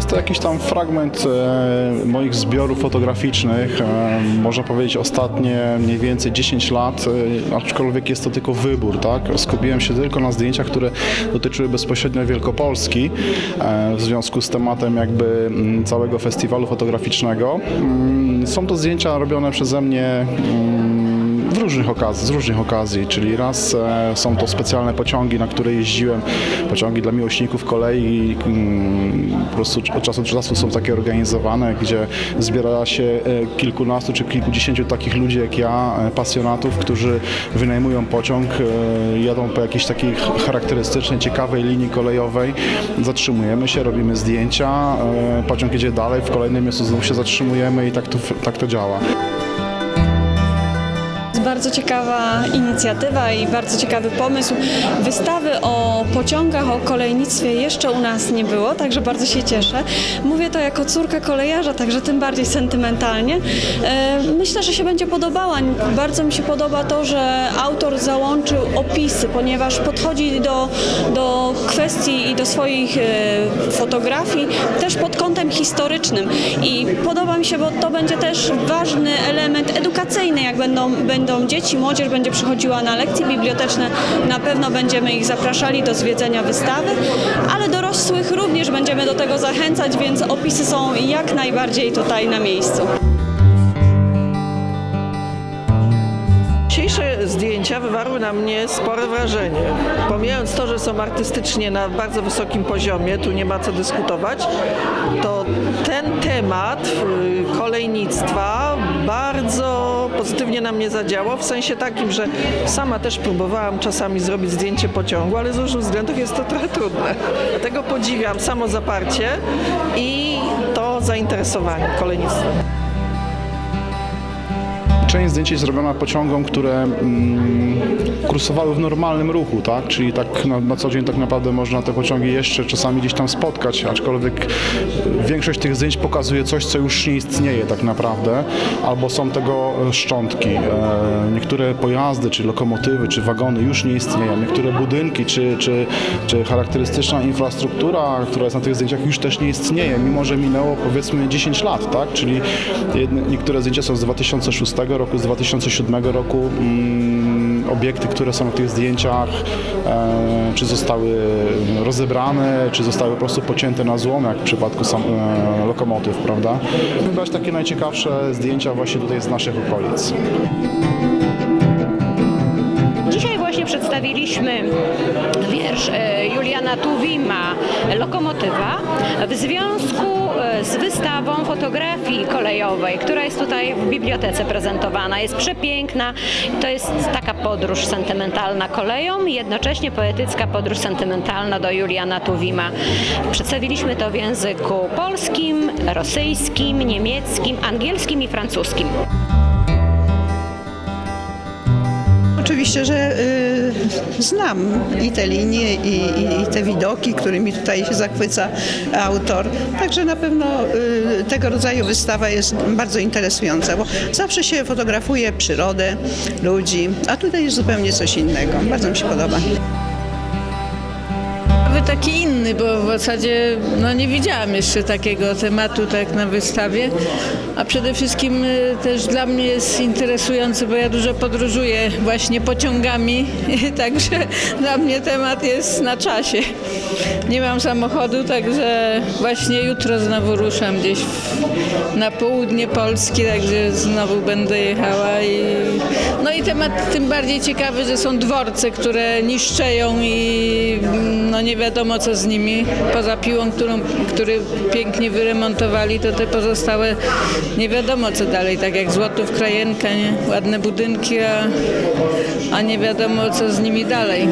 jest to jakiś tam fragment e, moich zbiorów fotograficznych. E, można powiedzieć ostatnie mniej więcej 10 lat, e, aczkolwiek jest to tylko wybór, tak? Skupiłem się tylko na zdjęciach, które dotyczyły bezpośrednio Wielkopolski e, w związku z tematem jakby mm, całego festiwalu fotograficznego. Mm, Są to zdjęcia robione przeze mnie mm, w różnych okazji, z różnych okazji, czyli raz e, są to specjalne pociągi, na które jeździłem, pociągi dla miłośników kolei, mm, po prostu od czasu do czasu są takie organizowane, gdzie zbiera się e, kilkunastu czy kilkudziesięciu takich ludzi jak ja, e, pasjonatów, którzy wynajmują pociąg, jadą po jakiejś takiej ch- charakterystycznej, ciekawej linii kolejowej, zatrzymujemy się, robimy zdjęcia, pociąg jedzie dalej, w kolejnym miejscu znów się zatrzymujemy i tak to, tak to działa. Bardzo ciekawa inicjatywa i bardzo ciekawy pomysł. Wystawy o pociągach, o kolejnictwie jeszcze u nas nie było, także bardzo się cieszę. Mówię to jako córka kolejarza, także tym bardziej sentymentalnie. E, Myślę, że się będzie podobała. Bardzo mi się podoba to, że autor załączył opisy, ponieważ podchodzi do, do kwestii i do swoich e, fotografii też pod kątem historycznym. I podoba mi się, bo to będzie też ważny element edukacyjny, jak będą, będą dzieci, młodzież będzie przychodziła na lekcje biblioteczne, na pewno będziemy ich zapraszali do zwiedzenia wystawy, ale dorosłych również będziemy do tego zachęcać, więc opisy są jak najbardziej tutaj na miejscu. Dzisiejsze zdjęcia wywarły na mnie spore wrażenie. Pomijając to, że są artystycznie na bardzo wysokim poziomie, tu nie ma co dyskutować, to ten temat y, kolejnictwa bardzo pozytywnie na mnie zadziałał, w sensie takim, że sama też próbowałam czasami zrobić zdjęcie pociągu, ale z różnych względów jest to trochę trudne. Dlatego podziwiam samo zaparcie i to zainteresowanie kolejnictwem. Część zdjęć jest zrobiona pociągom, które mm, kursowały w normalnym ruchu, tak? Czyli tak na, na co dzień tak naprawdę można te pociągi jeszcze czasami gdzieś tam spotkać, aczkolwiek większość tych zdjęć pokazuje coś, co już nie istnieje tak naprawdę, albo są tego e, szczątki. E, niektóre pojazdy, czy lokomotywy, czy wagony już nie istnieją. Niektóre budynki, czy, czy, czy charakterystyczna infrastruktura, która jest na tych zdjęciach już też nie istnieje, mimo że minęło powiedzmy 10 lat, tak? Czyli niektóre zdjęcia są z 2006 roku, z 2007 roku. Mm, obiekty, które są na tych zdjęciach, e, czy zostały rozebrane, czy zostały po prostu pocięte na złom, jak w przypadku sam, e, lokomotyw, prawda? Wybrać takie najciekawsze zdjęcia właśnie tutaj z naszych okolic. Dzisiaj właśnie przedstawiliśmy wiersz e, Juliana Tuwima Lokomotywa w związku wystawą fotografii kolejowej, która jest tutaj w bibliotece prezentowana. Jest przepiękna. To jest taka podróż sentymentalna koleją i jednocześnie poetycka podróż sentymentalna do Juliana Tuwima. Przedstawiliśmy to w języku polskim, rosyjskim, niemieckim, angielskim i francuskim. Oczywiście, że y, znam i te linie, i, i, i te widoki, którymi tutaj się zachwyca autor. Także na pewno y, tego rodzaju wystawa jest bardzo interesująca, bo zawsze się fotografuje przyrodę, ludzi, a tutaj jest zupełnie coś innego. Bardzo mi się podoba. Taki inny, bo w zasadzie no, nie widziałam jeszcze takiego tematu tak na wystawie, a przede wszystkim y, też dla mnie jest interesujący, bo ja dużo podróżuję właśnie pociągami, także dla mnie temat jest na czasie. Nie mam samochodu, także właśnie jutro znowu ruszam gdzieś na południe Polski, także znowu będę jechała i no i temat tym bardziej ciekawy, że są dworce, które niszczeją i no nie wiadomo co z nimi. Poza piłą, którą, który pięknie wyremontowali, to te pozostałe nie wiadomo co dalej, tak jak Złotów, Krajenka, nie? ładne budynki, a, a nie wiadomo co z nimi dalej.